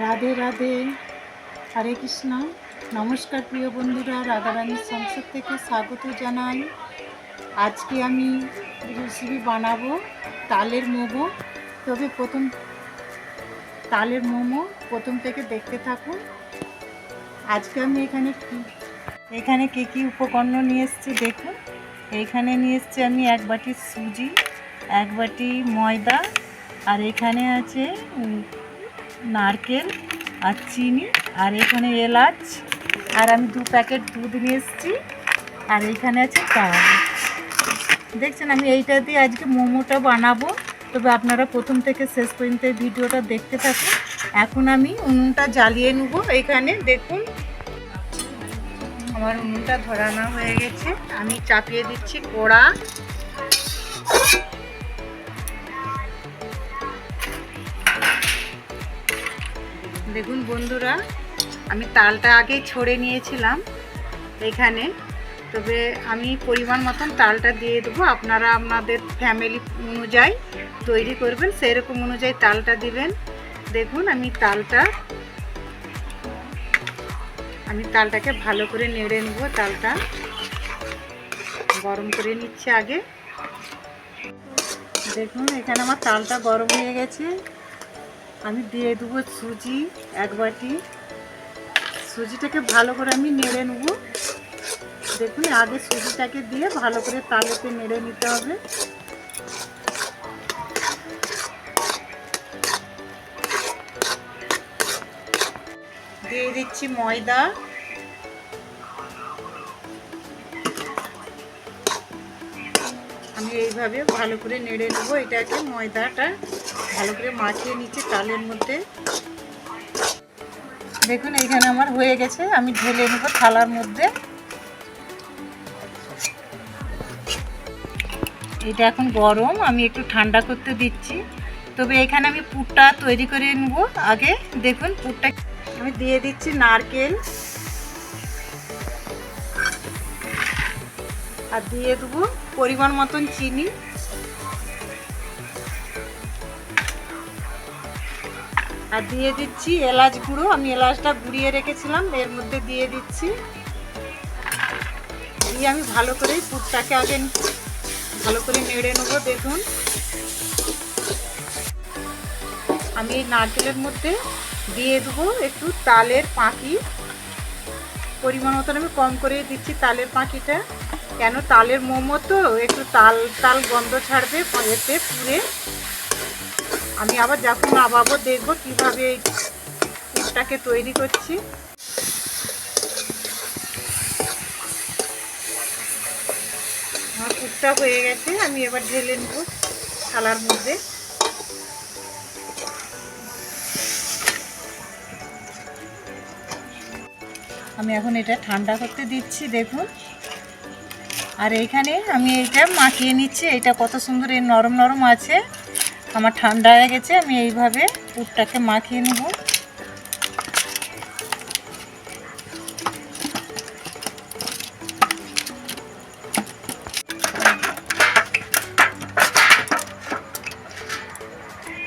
রাধে রাধে। হরে কৃষ্ণ। নমস্কার প্রিয় বন্ধুরা, রাধারানীর সংসদ থেকে স্বাগত জানাই। আজকে আমি রেসিপি বানাবো তালের মোমো। তবে প্রথম তালের মোমো প্রথম থেকে দেখতে থাকুন। আজকে আমি এখানে এখানে কী কী উপকরণ নিয়ে এসেছি দেখুন। এইখানে নিয়ে এসেছি আমি এক বাটি সুজি, এক বাটি ময়দা, আর এখানে আছে নারকেল আর চিনি আর এখানে এলাচ। আর আমি দু প্যাকেট দুধ নিয়ে এসেছি। আর এখানে আছে চাল দেখছেন, আমি এইটা দিয়ে আজকে মোমোটা বানাবো। তবে আপনারা প্রথম থেকে শেষ পর্যন্ত এই ভিডিওটা দেখতে থাকুন। এখন আমি উনুনটা জ্বালিয়ে নেব। এখানে দেখুন, আমার উনুনটা ধরানো হয়ে গেছে। আমি চাপিয়ে দিচ্ছি কড়া। দেখুন বন্ধুরা, আমি তালটা আগেই ছড়ে নিয়েছিলাম এখানে, তবে আমি পরিমাণ মতন তালটা দিয়ে দেবো। আপনারা আপনাদের ফ্যামিলি অনুযায়ী তৈরি করবেন, সেরকম অনুযায়ী তালটা দিবেন। দেখুন, আমি তালটা, আমি তালটাকে ভালো করে নেড়ে নেব, তালটা গরম করে নিচ্ছে আগে। দেখুন, এখানে আমার তালটা গরম হয়ে গেছে। আমি দিয়ে দেবো সুজি, এক বাটি। সুজিটাকে ভালো করে আমি নেড়ে নেব। দেখুন, আগে সুজিটাকে দিয়ে ভালো করে তালেতে নেড়ে নিতে হবে। দিয়ে দিচ্ছি ময়দা। আমি এইভাবে ভালো করে নেড়ে নেব। এটাকে ময়দাটা ভালো করে মাখিয়ে নিচ্ছি তালের মধ্যে। দেখুন, এইখানে আমার হয়ে গেছে। আমি ঢেলে নেব থালার মধ্যে। এটা এখন গরম, আমি একটু ঠান্ডা করতে দিচ্ছি। তবে এখানে আমি পুরটা তৈরি করে নেব। আগে দেখুন, পুরটা আমি দিয়ে দিচ্ছি নারকেল। আর দিয়ে দেবো পরিমাণ মতন চিনি। আর দিয়ে দিচ্ছি এলাচ গুঁড়ো। আমি এলাচটা গুঁড়িয়ে রেখেছিলাম, এর মধ্যে দিয়ে দিচ্ছি। দিয়ে আমি ভালো করে পুরটাকে আগে ভালো করে নেড়ে নেব, দেখুন। আমি এই নারকেলের মধ্যে দিয়ে দেবো একটু তালের পাখি পরিমাণ মতন আমি কম করে দিচ্ছি তালের পাখিটা কেন তালের মোমো তো? একটু তাল তাল গন্ধ ছাড়বে, এতে পুরে আমি আবার যখন আবাবো দেখব কীভাবে এই পুরটাকে তৈরি করছি। আমার পুরটা হয়ে গেছে, আমি এবার ঢেলে নেব থালার মধ্যে। আমি এখন এটা ঠান্ডা করতে দিচ্ছি, দেখুন। আর এইখানে আমি এইটা মাখিয়ে নিচ্ছি। এটা কত সুন্দর, এই নরম নরম আছে। আমার ঠান্ডা হয়ে গেছে, আমি এইভাবে পুরটাকে মাখিয়ে নেব।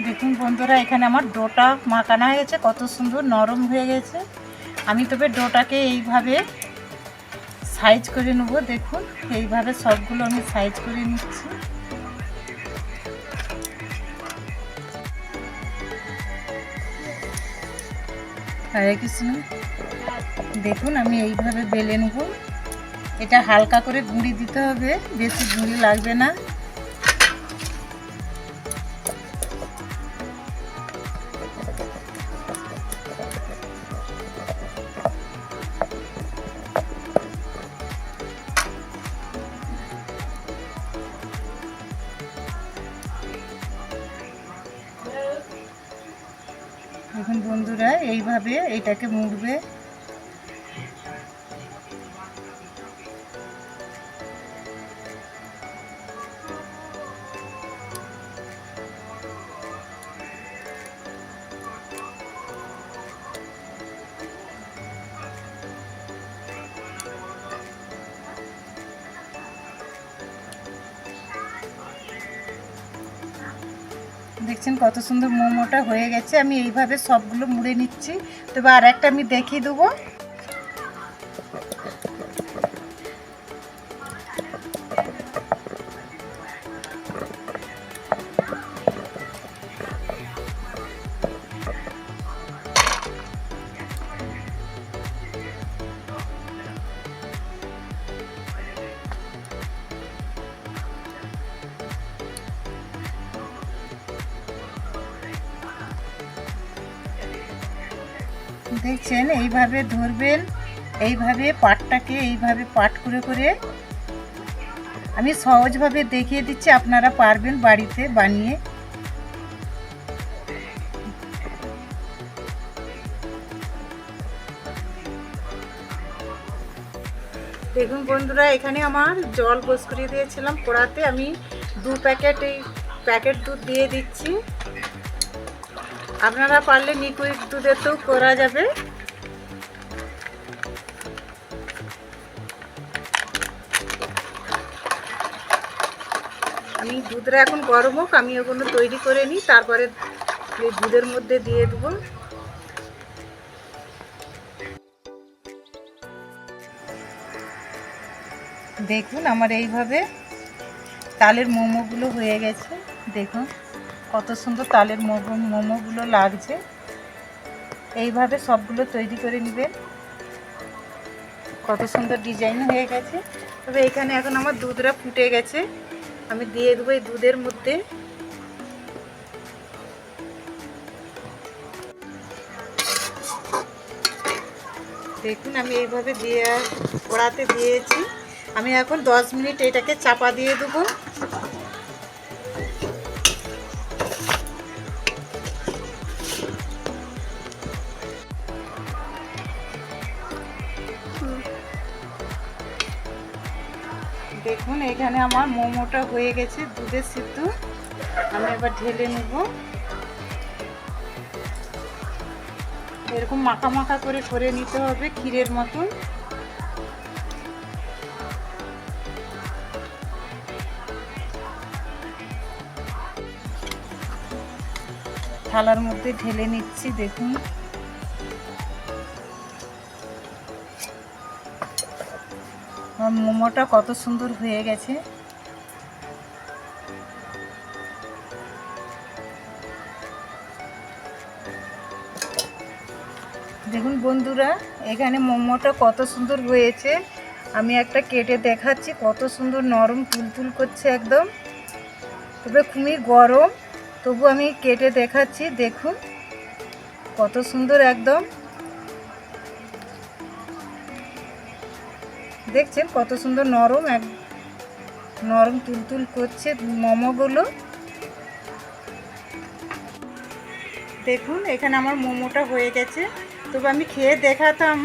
দেখুন বন্ধুরা, এখানে আমার ডোটা মাখানো হয়ে গেছে, কত সুন্দর নরম হয়ে গেছে। আমি তবে ডোটাকে এইভাবে সাইজ করে নেব, দেখুন, এইভাবে সবগুলো আমি সাইজ করে নিচ্ছি। দেখুন, আমি এইভাবে বেলে নেব। এটা হালকা করে গুঁড়ি দিতে হবে, বেশি গুঁড়ি লাগবে না। এইভাবে এটাকে মুড়বে। দেখছেন কত সুন্দর মোমোটা হয়ে গেছে। আমি এইভাবে সবগুলো মুড়ে নিচ্ছি। তবে আর একটা আমি দেখিয়ে দেবো। দেখছেন, এইভাবে ধরবেন, এইভাবে পাটটাকে এইভাবে পাট করে করে। আমি সহজভাবে দেখিয়ে দিচ্ছি, আপনারা পারবেন বাড়িতে বানিয়ে। দেখুন বন্ধুরা, এখানে আমার জল বস করিয়ে দিয়েছিলাম কড়াতে আমি দু প্যাকেট, এই প্যাকেট দুধ দিয়ে দিচ্ছি। আপনারা পারলে লিকুইড দুধেতেও করা যাবে। আমি দুধটা এখন গরম হোক, আমি ওগুলো তৈরি করে নিই, তারপরে দুধের মধ্যে দিয়ে দেবো। দেখুন আমার এইভাবে তালের মোমোগুলো হয়ে গেছে, দেখুন। কত সুন্দর তালের মোমো, মোমোগুলো লাগছে। এইভাবে সবগুলো তৈরি করে নেবেন। কত সুন্দর ডিজাইন হয়ে গেছে। তবে এখানে এখন আমার দুধটা ফুটে গেছে। আমি দিয়ে দেবো এই দুধের মধ্যে। দেখুন, আমি এইভাবে দিয়ে কড়াতে দিয়েছি। আমি এখন দশ মিনিট এটাকে চাপা দিয়ে দেবো। দেখুন, এখানে আমার মোমোটা হয়ে গেছে, দুধের সিদ্ধ। আমি এবার ঢেলে নেব। এরকম মাখা মাখা করে করে নিতে হবে ক্ষীরের মতন। থালার মধ্যে ঢেলে নিচ্ছি, দেখুন। আমার মোমোটা কত সুন্দর হয়ে গেছে। দেখুন বন্ধুরা, এখানে মোমোটা কত সুন্দর হয়েছে। আমি একটা কেটে দেখাচ্ছি, কত সুন্দর নরম তুলতুল করছে একদম। তবে খুবই গরম, তবু আমি কেটে দেখাচ্ছি, দেখুন। কত সুন্দর একদম। দেখছেন কত সুন্দর নরম, এক নরম তুলতুল করছে মোমোগুলো। দেখুন, এখানে আমার মোমোটা হয়ে গেছে। তবে আমি খেয়ে দেখাতাম।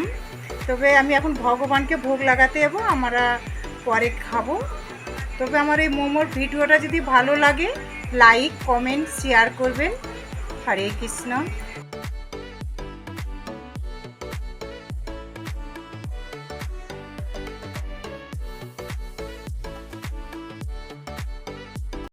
তবে আমি এখন ভগবানকে ভোগ লাগাতে যাব, আমরা পরে খাব। তবে আমার এই মোমোর ভিডিওটা যদি ভালো লাগে, লাইক, কমেন্ট, শেয়ার করবেন। হরে কৃষ্ণ।